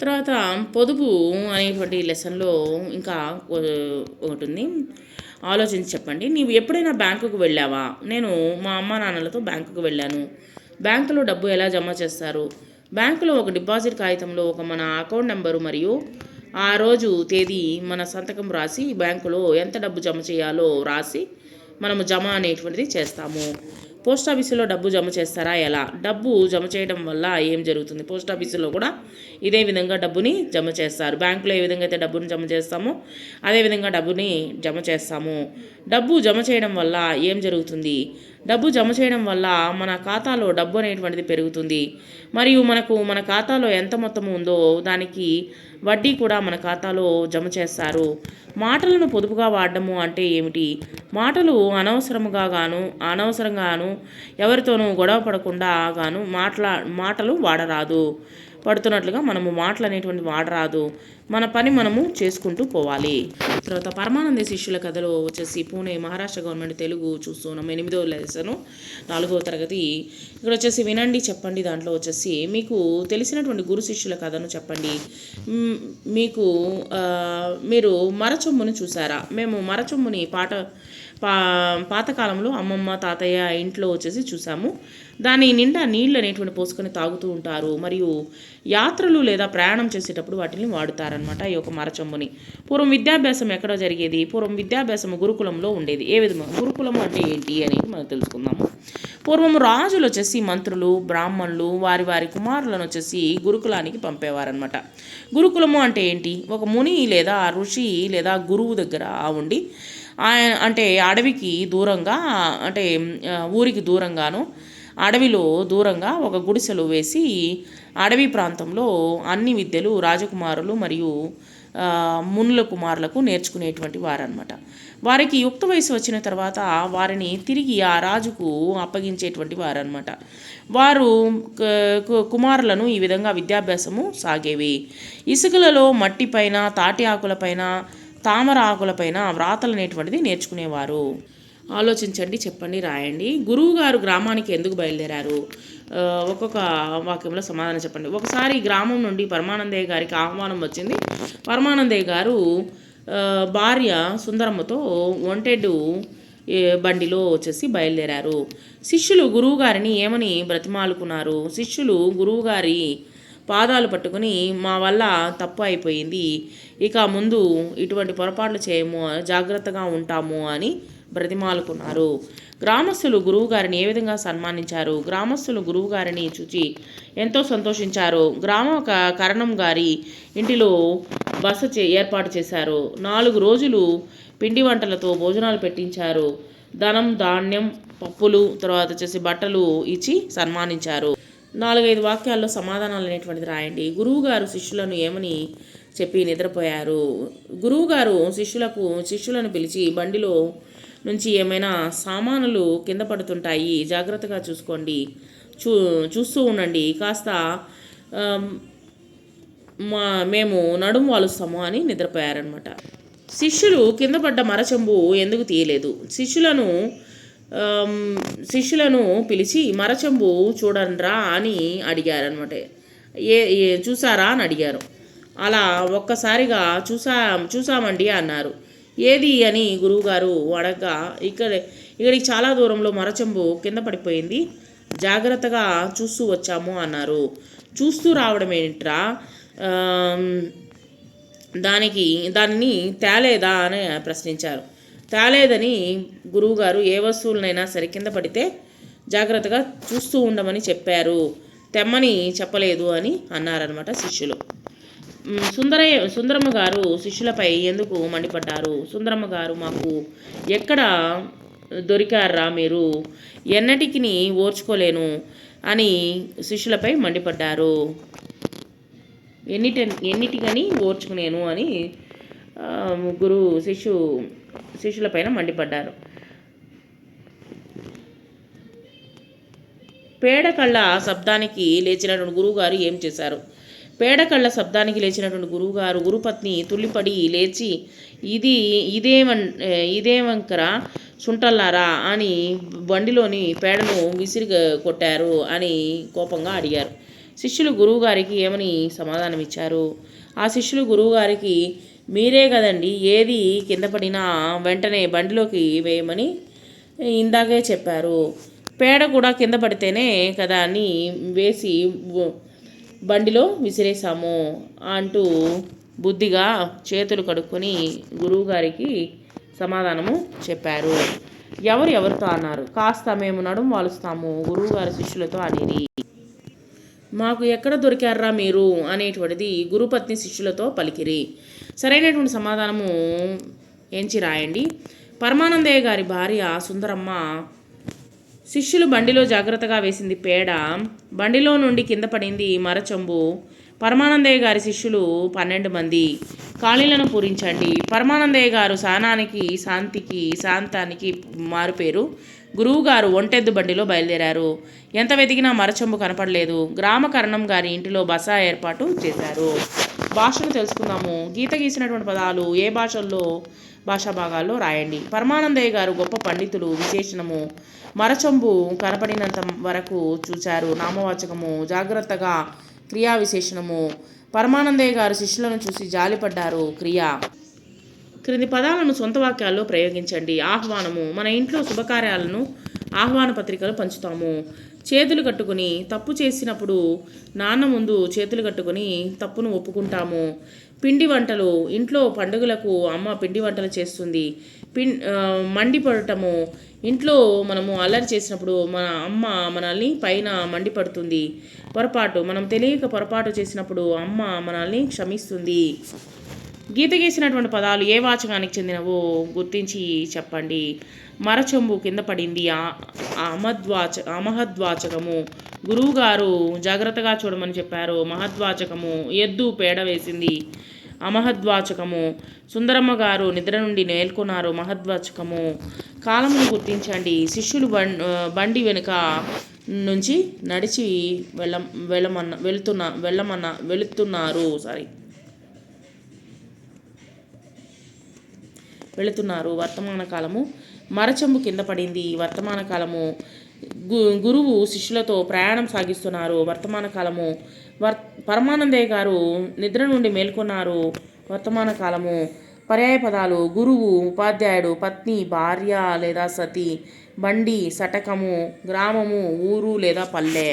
తర్వాత పొదుపు అనేటువంటి లెసన్లో ఇంకా ఒకటి ఉంది ఆలోచించి చెప్పండి. నీవు ఎప్పుడైనా బ్యాంకుకు వెళ్ళావా? నేను మా అమ్మ నాన్నలతో బ్యాంకుకు వెళ్ళాను. బ్యాంకులో డబ్బు ఎలా జమ చేస్తారు? బ్యాంకులో ఒక డిపాజిట్ కాగితంలో ఒక మన అకౌంట్ నెంబరు మరియు ఆ రోజు తేదీ మన సంతకం రాసి బ్యాంకులో ఎంత డబ్బు జమ చేయాలో రాసి మనము జమ అనేటువంటిది చేస్తాము. పోస్ట్ ఆఫీసులో డబ్బు జమ చేస్తారా? ఎలా? డబ్బు జమ చేయడం వల్ల ఏం జరుగుతుంది? పోస్ట్ ఆఫీసులో కూడా ఇదే విధంగా డబ్బుని జమ చేస్తారు. బ్యాంకులో ఏ విధంగా అయితే డబ్బుని జమ చేస్తామో అదే విధంగా డబ్బుని జమ చేస్తాము. డబ్బు జమ చేయడం వల్ల ఏం జరుగుతుంది? డబ్బు జమ చేయడం వల్ల మన ఖాతాలో డబ్బు అనేటువంటిది పెరుగుతుంది. మరియు మనకు మన ఖాతాలో ఎంత మొత్తం ఉందో దానికి వడ్డీ కూడా మన ఖాతాలో జమ చేస్తారు. మాటలను పొదుపుగా వాడడము అంటే ఏమిటి? మాటలు అనవసరముగా గాను అనవసరంగాను ఎవరితోనూ గొడవ పడకుండా గాను మాట్లా మాటలు వాడరాదు. పడుతున్నట్లుగా మనము మాటలు అనేటువంటి వాడరాదు. మన పని మనము చేసుకుంటూ పోవాలి. తర్వాత పరమానంద శిష్యుల కథలో వచ్చేసి పూణే మహారాష్ట్ర గవర్నమెంట్ తెలుగు చూస్తున్నాం ఎనిమిదో లెసను నాలుగో తరగతి. ఇక్కడ వచ్చేసి వినండి చెప్పండి. దాంట్లో వచ్చేసి మీకు తెలిసినటువంటి గురు శిష్యుల కథను చెప్పండి. మీకు మీరు మరచొమ్ముని చూసారా మేము మరచొమ్ముని పాట పా పాతకాలంలో అమ్మమ్మ తాతయ్య ఇంట్లో వచ్చేసి చూసాము. దాని నిండా నీళ్ళు అనేటువంటి పోసుకొని తాగుతూ ఉంటారు. మరియు యాత్రలు లేదా ప్రయాణం చేసేటప్పుడు వాటిని వాడుతారనమాట ఈ యొక్క మరచొమ్ముని. పూర్వం విద్యాభ్యాసం ఎక్కడో జరిగేది. పూర్వం విద్యాభ్యాసం గురుకులంలో ఉండేది. ఏ విధంగా గురుకులం అంటే ఏంటి అనేది మనం తెలుసుకుందాము. పూర్వం రాజులు వచ్చేసి మంత్రులు బ్రాహ్మణులు వారి వారి కుమారులను వచ్చేసి గురుకులానికి పంపేవారనమాట గురుకులము అంటే ఏంటి? ఒక ముని లేదా ఋషి లేదా గురువు దగ్గర ఉండి ఆయన అంటే అడవికి దూరంగా అంటే ఊరికి దూరంగాను అడవిలో దూరంగా ఒక గుడిసెలు వేసి అడవి ప్రాంతంలో అన్ని విద్యలు రాజకుమారులు మరియు మునుల కుమారులకు నేర్చుకునేటువంటి వారనమాట వారికి యుక్త వయసు వచ్చిన తర్వాత వారిని తిరిగి ఆ రాజుకు అప్పగించేటువంటి వారనమాట వారు కుమారులను ఈ విధంగా విద్యాభ్యాసము సాగేవి. ఇసుకలలో మట్టిపైన తాటి ఆకులపైన తామర ఆకులపైన వ్రాతలు అనేటువంటిది నేర్చుకునేవారు. ఆలోచించండి చెప్పండి రాయండి. గురువు గారు గ్రామానికి ఎందుకు బయలుదేరారు? ఒక్కొక్క వాక్యంలో సమాధానం చెప్పండి. ఒకసారి గ్రామం నుండి పరమానందయ్య గారికి ఆహ్వానం వచ్చింది. పరమానందయ్య గారు భార్య సుందరమ్మతో ఒంటెడు బండిలో వచ్చేసి బయలుదేరారు. శిష్యులు గురువుగారిని ఏమని బ్రతిమాలుకున్నారు? శిష్యులు గురువుగారి పాదాలు పట్టుకుని మా వల్ల తప్పు అయిపోయింది. ఇక ముందు ఇటువంటి పొరపాట్లు చేయము జాగ్రత్తగా ఉంటాము అని బ్రతిమాలుకున్నారు. గ్రామస్తులు గురువుగారిని ఏ విధంగా సన్మానించారు? గ్రామస్తులు గురువుగారిని చూచి ఎంతో సంతోషించారు. గ్రామ క- కరణం గారి ఇంటిలో బస చే ఏర్పాటు చేశారు. నాలుగు రోజులు పిండి వంటలతో భోజనాలు పెట్టించారు. ధనం ధాన్యం పప్పులు తర్వాత వచ్చేసి బట్టలు ఇచ్చి సన్మానించారు. నాలుగైదు వాక్యాల్లో సమాధానాలు అనేటువంటిది రాయండి. గురువుగారు శిష్యులను ఏమని చెప్పి నిద్రపోయారు? గురువుగారు శిష్యులకు శిష్యులను పిలిచి బండిలో నుంచి ఏమైనా సామానులు కింద పడుతుంటాయి జాగ్రత్తగా చూసుకోండి. చూ చూస్తూ ఉండండి. కాస్త మా మేము నడుము వాలుస్తాము అని నిద్రపోయారనమాట శిష్యులు కింద పడ్డ మరచెంబు ఎందుకు తీయలేదు? శిష్యులను శిష్యులను పిలిచి మరచెంబు చూడండిరా అని అడిగారనమాట ఏ ఏ- చూసారా అని అడిగారు. అలా ఒక్కసారిగా చూసా చూసామండి అన్నారు. ఏది అని గురువుగారు అడగగా ఇక్కడ ఇక్కడికి చాలా దూరంలో మరచెంబు కింద పడిపోయింది. జాగ్రత్తగా చూస్తూ వచ్చాము అన్నారు. చూస్తూ రావడం ఏంట్రా? దానికి దానిని తేలేదా అని ప్రశ్నించారు. తాలేదని గురువుగారు ఏ వస్తువులనైనా సరే కింద పడితే జాగ్రత్తగా చూస్తూ ఉండమని చెప్పారు. తెమ్మని చెప్పలేదు అని అన్నారనమాట శిష్యులు. సుందరయ్య సుందరమ్మ గారు శిష్యులపై ఎందుకు మండిపడ్డారు? సుందరమ్మ గారు మాకు ఎక్కడ దొరికారా మీరు? ఎన్నటికి ఓర్చుకోలేను అని శిష్యులపై మండిపడ్డారు. ఎన్నిట ఎన్నిటికని ఓర్చుకునేను అని ముగ్గురు శిష్యు శిష్యులపైన మండిపడ్డారు. పేడకళ్ళ శబ్దానికి లేచినటువంటి గురువుగారు ఏం చేశారు? పేడకళ్ళ శబ్దానికి లేచినటువంటి గురువుగారు గురుపత్ని తుల్లిపడి లేచి ఇది ఇదేమన్ ఇదేవంకర సుంటల్లారా అని బండిలోని పేడను విసిరి కొట్టారు అని కోపంగా అడిగారు. శిష్యులు గురువుగారికి ఏమని సమాధానం ఇచ్చారు ఆ శిష్యులు గురువుగారికి మీరే కదండి ఏది కింద పడినా వెంటనే బండిలోకి వేయమని ఇందాకే చెప్పారు. పేడ కూడా కింద పడితేనే కదా అని వేసి బండిలో విసిరేసాము అంటూ బుద్ధిగా చేతులు కడుక్కొని గురువుగారికి సమాధానము చెప్పారు. ఎవరు ఎవరితో అన్నారు? కాస్త మేము నడుము వాలుస్తాము గురువుగారి శిష్యులతో అనేది మాకు ఎక్కడ దొరికారా మీరు అనేటువంటిది గురుపత్ని శిష్యులతో పలికిరి. సరైనటువంటి సమాధానము ఎంచి రాయండి. పరమానందయ్య గారి భార్య సుందరమ్మ శిష్యులు బండిలో జాగ్రత్తగా వేసింది పేడ. బండిలో నుండి కింద పడింది మరచంబు. పరమానందయ్య గారి శిష్యులు పన్నెండు మంది. ఖాళీలను పూరించండి. పరమానందయ్య గారు సానానికి శాంతికి శాంతానికి మారుపేరు గురువుగారు ఒంటెద్దు బండిలో బయలుదేరారు. ఎంత వెతికినా మరచంబు కనపడలేదు. గ్రామ కరణం గారి ఇంటిలో బస ఏర్పాటు చేశారు. భాషను తెలుసుకుందాము. గీత గీసినటువంటి పదాలు ఏ భాషల్లో? భాషా భాగాల్లో రాయండి. పరమానందయ్య గారు గొప్ప పండితులు విశేషణము. మరచంబు కనపడినంత వరకు చూచారు. నామవాచకము జాగ్రత్తగా క్రియా విశేషణము. పరమానందయ్య గారు శిష్యులను చూసి జాలిపడ్డారు క్రియ. క్రింది పదాలను సొంత వాక్యాల్లో ప్రయోగించండి. ఆహ్వానము. మన ఇంట్లో శుభకార్యాలను ఆహ్వాన పత్రికలు పంచుతాము. చేతులు కట్టుకుని తప్పు చేసినప్పుడు నాన్న ముందు చేతులు కట్టుకుని తప్పును ఒప్పుకుంటాము. పిండి వంటలు. ఇంట్లో పండుగలకు అమ్మ పిండి వంటలు చేస్తుంది. పిం మండిపడటము. ఇంట్లో మనము అల్లరి చేసినప్పుడు మన అమ్మ మనల్ని పైన మండిపడుతుంది. పొరపాటు. మనం తెలియక పొరపాటు చేసినప్పుడు అమ్మ మనల్ని క్షమిస్తుంది. గీత గీసినటువంటి పదాలు ఏ వాచకానికి చెందినవో గుర్తించి చెప్పండి. మరచొంబు కింద పడింది ఆ- అమద్వాచ అమహద్వాచకము గురువుగారు జాగ్రత్తగా చూడమని చెప్పారు. మహద్వాచకము ఎద్దు పేడ వేసింది. అమహద్వాచకము. సుందరమ్మ గారు నిద్ర నుండి నేల్కొన్నారు మహద్వాచకము. కాలమును గుర్తించండి. శిష్యులు బం బండి వెనుక నుంచి నడిచి వెళ్ళ వెళ్ళమన్న వెళుతున్న వెళ్ళమన్న వెళుతున్నారు. సారీ. వెళుతున్నారు. వర్తమాన కాలము మరచంబు కింద పడింది. వర్తమాన కాలము గు గురువు శిష్యులతో ప్రయాణం సాగిస్తున్నారు. వర్తమాన కాలము వర్ పరమానందయ్య గారు నిద్ర నుండి మేల్కొన్నారు. వర్తమాన కాలము పర్యాయ పదాలు గురువు ఉపాధ్యాయుడు పత్ని భార్య లేదా సతి బండి సటకము గ్రామము ఊరు లేదా పల్లె.